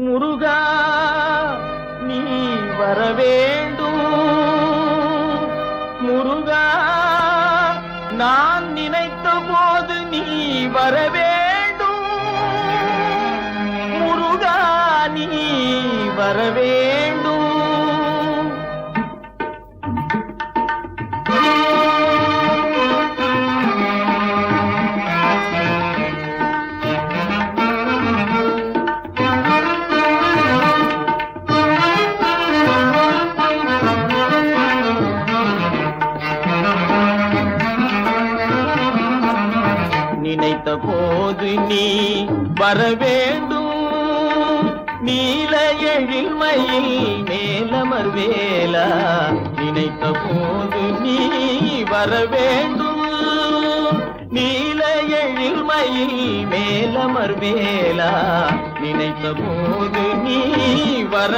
முருகா நீ வர வேண்டும் முருகா நான் நினைத்த போது நீ வர வேண்டும் முருகா நீ வரவே நினைத்த போது நீ வர வேண்டும் நீல எழில்மையில் மேலமர் வேலா நினைத்த போது நீ வர வேண்டும் நீல எழில்மையில் மேலமர் வேலா நினைத்த போது நீ வர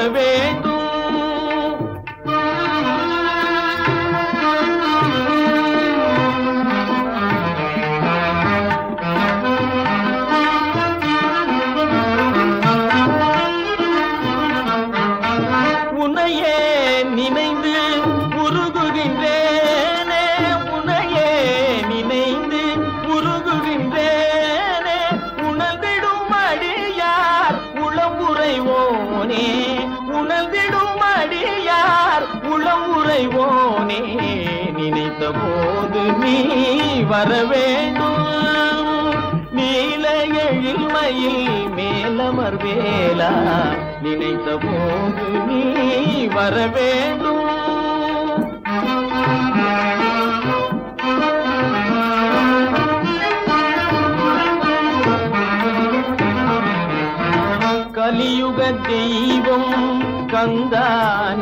உருகுகின்றேனே உனையே நினைந்து உருகுகின்றேனே. உணர்ந்திடும் அடியார் உளவுரைவோனே உணர்ந்திடும் அடியார் உளவுரைவோனே நினைத்த போது நீ வர வேண்டும் நீல எழில்மையில் மேலமர் வேலா. நினைத்த போது நீ வர வேண்டும் கலியுக தெய்வம் கந்தா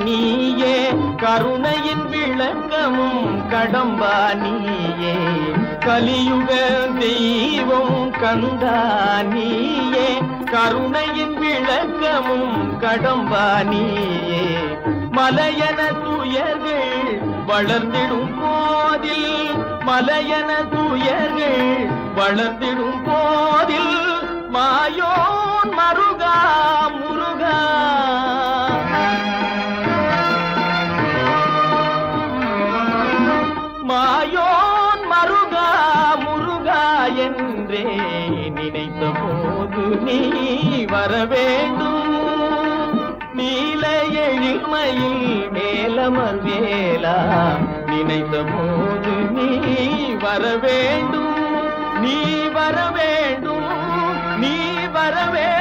நீயே. கருணையின் விளக்கமும் கடம்பா நீயே. கலியுக தெய்வம் கந்தா நீயே. கருணையின் விளக்கமும் கடம்பா நீயே. மலையன துயர்கள் வளர்ந்திடும் போதில் மலையன துயர்கள் வளர்ந்திடும் போதில் மாயோ என்றே நினைத்த போது நீ வர வேண்டும் நீல எழில்மையில் மேலமர் வேலா நினைத்த போது நீ வர வேண்டும் நீ வர வேண்டும் நீ வர வேண்டும்